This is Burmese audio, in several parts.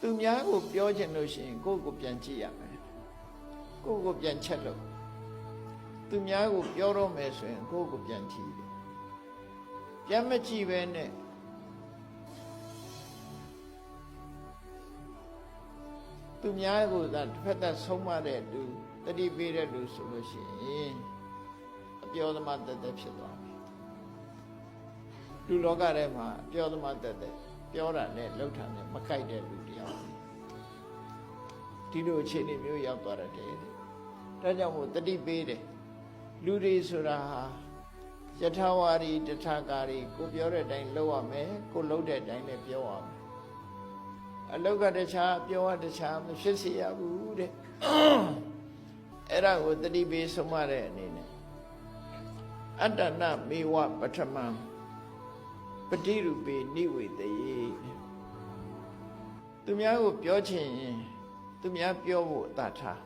သူများကိုပြောချင်လို့ရှိရင်ကိုယ့်ကိုပြန်ကြည့်ရမယ်ကိုယ့်ကိုပြန်ချက်လို့သူများကိုပြောတော့မယ်ဆိုရင်ကိုယ့်ကိုပြန်ကြည့်တယ်ပြန်မကြည့်ပဲနဲ့သူများကိုသာတစ်ဖက်သက်ဆုံးမတဲ့လူတတိပေးတဲ့လူဆိုလို့ရှိရင်အပြောသမားတက်တက်ဖြစ်သွားပြီလူလောကထဲမှာအပြောသမားတက်တက် ပြောတာနဲ့လှုပ်တာနဲ့မကိုက်တဲ့လူတရားဒီလိုအခြေအနေမျိုးရောက်သွားတယ်တဲ့ဒါကြောင့်မို့တတိပေးတယ်လူတွေဆိုတာဟာယထာဝါရီတထာကာရီကိုပြောတဲ့အတိုင်းလုပ်ရမယ်ကိုလုပ်တဲ့အတိုင်းလည်းပြောရမယ်အလောက်ကတခြားပြောရတခြားမဖြစ်စေရဘူးတဲ့အဲ့ဒါကိုတတိပေးဆုံးမတဲ့အနေနဲ့အတ္တနမေဝပထမံ ပတိရူပေနိဝေတယေသူများကိုပြောချင်ရင်သူများပြောဖို့အတ္တထား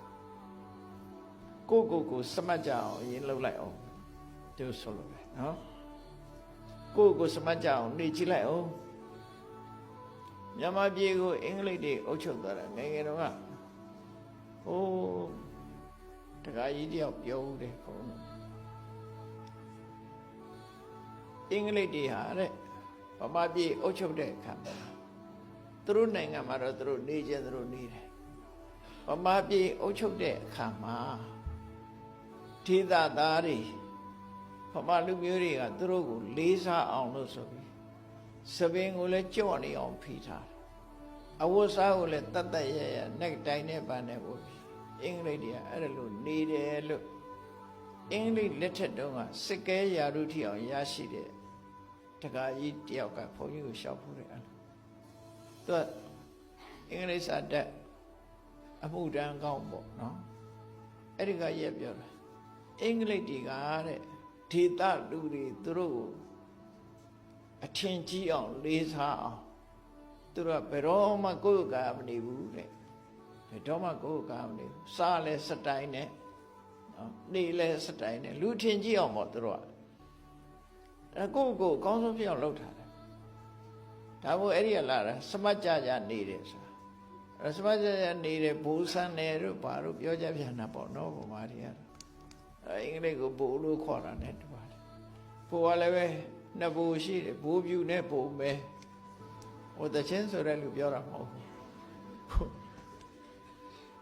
ကိုယ့်ကိုယ်ကိုစမတ်ကြအောင်အရင်လှုပ်လိုက်အောင်ဒီလိုဆိုလို့ပဲနော်ကိုယ့်ကိုယ်စမတ်ကြအောင်နေကြည့်လိုက်အောင်မြန်မာပြည်ကိုအင်္ဂလိပ်တွေအုပ်ချုပ်သွားတာငယ်ငယ်တော့ကဟိုးတခါကြီးတယောက်ပြောဦးတယ်ခေါင်းတော့အင်္ဂလိပ်တွေဟာတဲ့ ဗမာပြည်အုပ်ချုပ်တဲ့အခါမှာသူတို့နိုင်ငံမှာတော့သူတို့နေကြသူတို့နေတယ်ဗမာပြည်အုပ်ချုပ်တဲ့အခါမှာဒေသသားတွေဗမာလူမျိုးတွေကသူတို့ကိုလေးစားအောင်လို့ဆိုပြီးစပင်ကိုလည်းကြော့နေအောင်ဖိထားတယ်အဝတ်စားကိုလည်းတတ်တတ်ရရနဲ့တိုင်းနဲ့ပန်းနဲ့ပို့ပြီးအင်္ဂလိပ်တွေကအဲ့ဒါလို့နေတယ်လို့အင်္ဂလိပ်လက်ထက်တုန်းကစစ်ကဲယာရုထီအောင်ရရှိတဲ့ တခါကြီးတယောက်ကဘုန်းကြီးကိုရှောက်ဖို့တယ်အဲ့လိုသူကအင်္ဂလိပ်စာတက်အမှုတန်းကောင်းပေါ့နော်အဲ့ဒီကရက်ပြောတာအင်္ဂလိပ်တွေကတဲ့ဒေသလူတွေသူတို့ကိုအထင်ကြီးအောင်လေးစားအောင်သူတို့ကဘယ်တော့မှကိုယ့်ကာမနေဘူးတဲ့ဘယ်တော့မှကိုယ့်ကာမနေဘူးစားလဲစတိုင်းနဲ့နော်နေလဲစတိုင်းနဲ့လူထင်ကြီးအောင်ပေါ့သူတို့က အဲကိုယ့်ကိုယ်အကောင်းဆုံးဖြစ်အောင်လုပ်ထားတယ်ဒါမို့အဲ့ဒီကလာတာစမတ်ကြကြနေတယ်ဆိုတာအဲစမတ်ကြကြနေတယ်ဘိုးဆန်းတယ်တို့ဘာတို့ပြောကြပြန်တာပေါ့နော်ဗမာတွေကတော့အဲအင်္ဂလိပ်ကိုဘိုးလို့ခေါ်တာ ਨੇ တူပါတယ်ဘိုးကလည်းပဲနှစ်ဘိုးရှိတယ်ဘိုးပြူနဲ့ဘိုးမဲဟိုတချင်းဆိုတဲ့လူပြောတာမဟုတ်ဘူး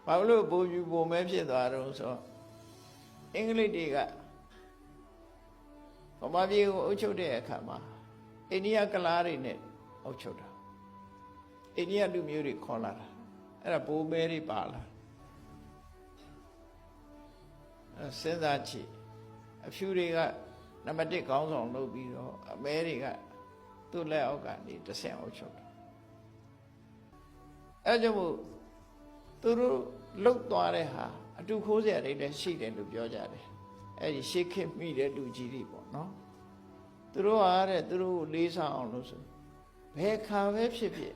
ဘာလို့ဘိုးပြူဘိုးမဲဖြစ်သွားတော့ဆိုအင်္ဂလိပ်တွေက ဗမာပြည်ကိုအုပ်ချုပ်တဲ့အခါမှာအိန္ဒိယကလားတွေနဲ့အုပ်ချုပ်တာအိန္ဒိယလူမျိုးတွေခေါ်လာတာအဲ့ဒါဘိုးမဲတွေပါလာအဲစဉ်းစားကြည့်အဖြူတွေကနံပါတ်1ခေါင်းဆောင်လုပ်ပြီးတော့အမဲတွေကသူ့လက်အောက်ကနေတဆင့်အုပ်ချုပ်တာအဲကြောင့်မို့သူတို့လှုပ်သွားတဲ့ဟာအတူခိုးစရာတွေလည်းရှိတယ်လို့ပြောကြတယ် အဲ့ဒီရှေးခေတ်မိတဲ့လူကြီးတွေပေါ့နော်သူတို့ဟာတဲ့သူတို့ကိုလေးစားအောင်လို့ဆိုဘယ်ခါပဲဖြစ်ဖြစ်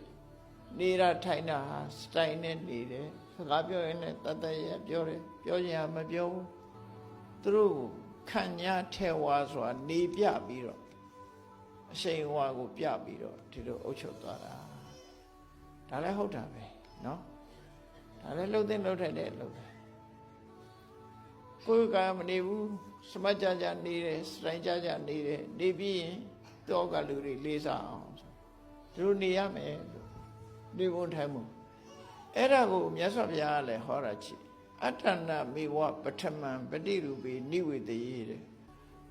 နေတာထိုင်တာဟာစတိုင်နဲ့နေတယ်စကားပြောရင်လည်းတတ်တရပြောတယ်ပြောရင်မပြောဘူးသူတို့ကိုခံညာထဲဝါဆိုတာနေပြပြီးတော့အရှိန်ဝါကိုပြပြီးတော့ဒီလိုအုပ်ချုပ်သွားတာဒါလည်းဟုတ်တာပဲเนาะဒါလည်းလှုပ်သိလှုပ်ထိုက်တဲ့လှုပ်တယ် ကိုယ်ကမနေဘူးစမတ်ကြကြနေတယ်စတိုင်ကြကြနေတယ်နေပြီးရင်တော့ကလူတွေလေးစားအောင်ဆိုသူတို့နေရမယ်လို့နေဖို့ထိုင်မှုအဲ့ဒါကိုမြတ်စွာဘုရားကလည်းဟောတာချစ်အတ္တနာမေဝပထမံပฏิရူပေနိဝေတယေတဲ့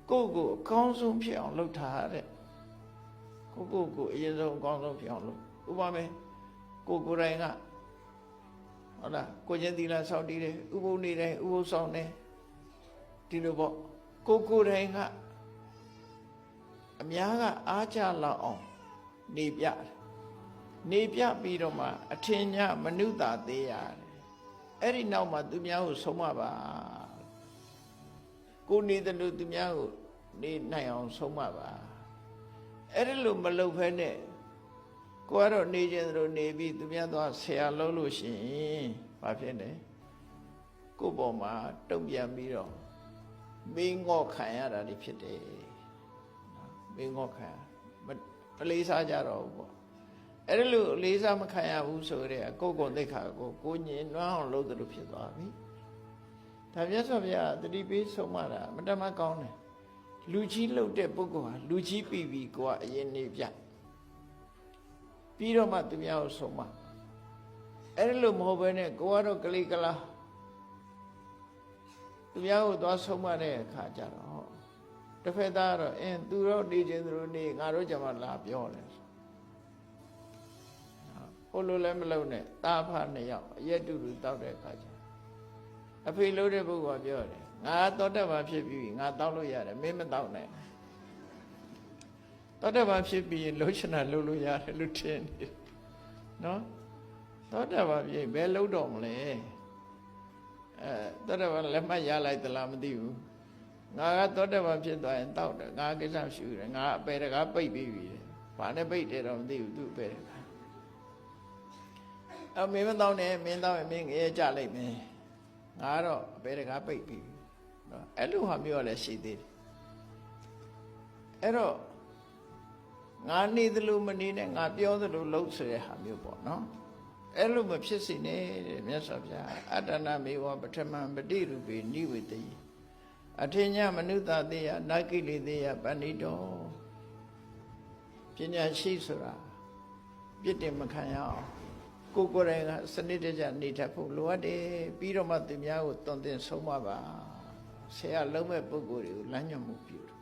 ကိုယ့်ကိုအကောင်းဆုံးဖြစ်အောင်လုပ်ထားတဲ့ကိုယ့်ကိုယ်ကိုအရင်ဆုံးအကောင်းဆုံးဖြစ်အောင်လုပ်ဥပမာကိုယ်ကိုယ်တိုင်ကဟုတ်လားကိုကျင်သီလစောင့်တည်တယ်ဥပုပ်နေတယ်ဥပုပ်ဆောင်တယ် ဒီလိုပေါ့ကိုကိုယ်တိုင်ကအများကအားကြလောက်အောင်နေပြတယ်နေပြပြီးတော့မှအထင်ညာမနုဿာသေးရတယ်အဲ့ဒီနောက်မှာသူများကိုဆုံးမပါကိုနေတယ်လို့သူများကိုနေနိုင်အောင်ဆုံးမပါအဲ့ဒီလိုမလုပ်ဖဲနဲ့ကိုကတော့နေခြင်းတို့နေပြီးသူများတော့ဆရာလုံးလို့ရှိရင်ဘာဖြစ်လဲကို့ပေါ်မှာတုံ့ပြန်ပြီးတော့ မင်းငေါ့ခံရတာတွေဖြစ်တယ်မင်းငေါ့ခံမလေးစားကြတော့ဘူးပေါ့အဲ့ဒါလို့လေးစားမခံရဘူးဆိုတဲ့ကိုယ်ကိုယ်သိက္ခာကိုကိုညင်နှွမ်းအောင်လုပ်သလိုဖြစ်သွားပြီဒါမြတ်စွာဘုရားတတိပေးဆုံးမတာမတမကောင်းတယ်လူကြီးလှုပ်တဲ့ပုဂ္ဂိုလ်ဟာလူကြီးပြီပြီကိုကအရင်နေပြပြီးတော့မှသူများကိုဆုံးမအဲ့ဒါလို့မဟုတ်ဘဲနဲ့ကိုကတော့ကလေးကလား သူများကိုသွားဆုံးမတဲ့အခါကျတော့တစ်ဖက်သားကတော့အင်းသူတို့နေခြင်းသူတို့နေငါတို့ကြမှာလာပြောတယ်ဟိုလိုလည်းမလုံးနဲ့တာဖနှစ်ယောက်အရက်တူတူတောက်တဲ့အခါကျအဖေလို့တဲ့ပုဂ္ဂိုလ်ကပြောတယ်ငါတောတတ်ပါဖြစ်ပြီငါတောက်လို့ရတယ်မင်းမတောက်နဲ့တောတတ်ပါဖြစ်ပြီးလှုပ်ချင်တာလှုပ်လို့ရတယ်လို့ထင်နေနော်တောတတ်ပါဖြစ်ဘယ်လှုပ်တော့မလဲ အဲတောတတ်ပါလက်မှတ်ရလိုက်သလားမသိဘူးငါကတောတတ်ပါဖြစ်သွားရင်တောက်တယ်ငါကိစ္စရှူတယ်ငါအပေတကားပိတ်ပြီးပြီဘာနဲ့ပိတ်တယ်တော့မသိဘူးသူ့အပေတကားအမင်းမတောင်းနဲ့မင်းတောင်းရင်မင်းငရဲကြလိုက်မယ်ငါတော့အပေတကားပိတ်ပြီးပြီနော်အဲ့လိုဟာမျိုးကလည်းရှိသေးတယ်အဲ့တော့ငါနေသလိုမနေနဲ့ငါပြောသလိုလုပ်ဆိုတဲ့ဟာမျိုးပေါ့နော် အဲ့လိုမဖြစ်စေနဲ့တဲ့မြတ်စွာဘုရားအတ္တနာမေဝပထမံပฏิရူပေနိဝေတယအထင်ညမနုဿတေယနာကိလေတေယပဏိတောပညာရှိဆိုတာပြစ်တင်မခံရအောင်ကိုယ်ကိုယ်တိုင်ကစနစ်တကျနေတတ်ဖို့လိုအပ်တယ်ပြီးတော့မှသူများကိုတွင်တင်ဆုံးမပါဆရာလုံးမဲ့ပုဂ္ဂိုလ်တွေကိုလမ်းညွှန်မှုပြုတယ်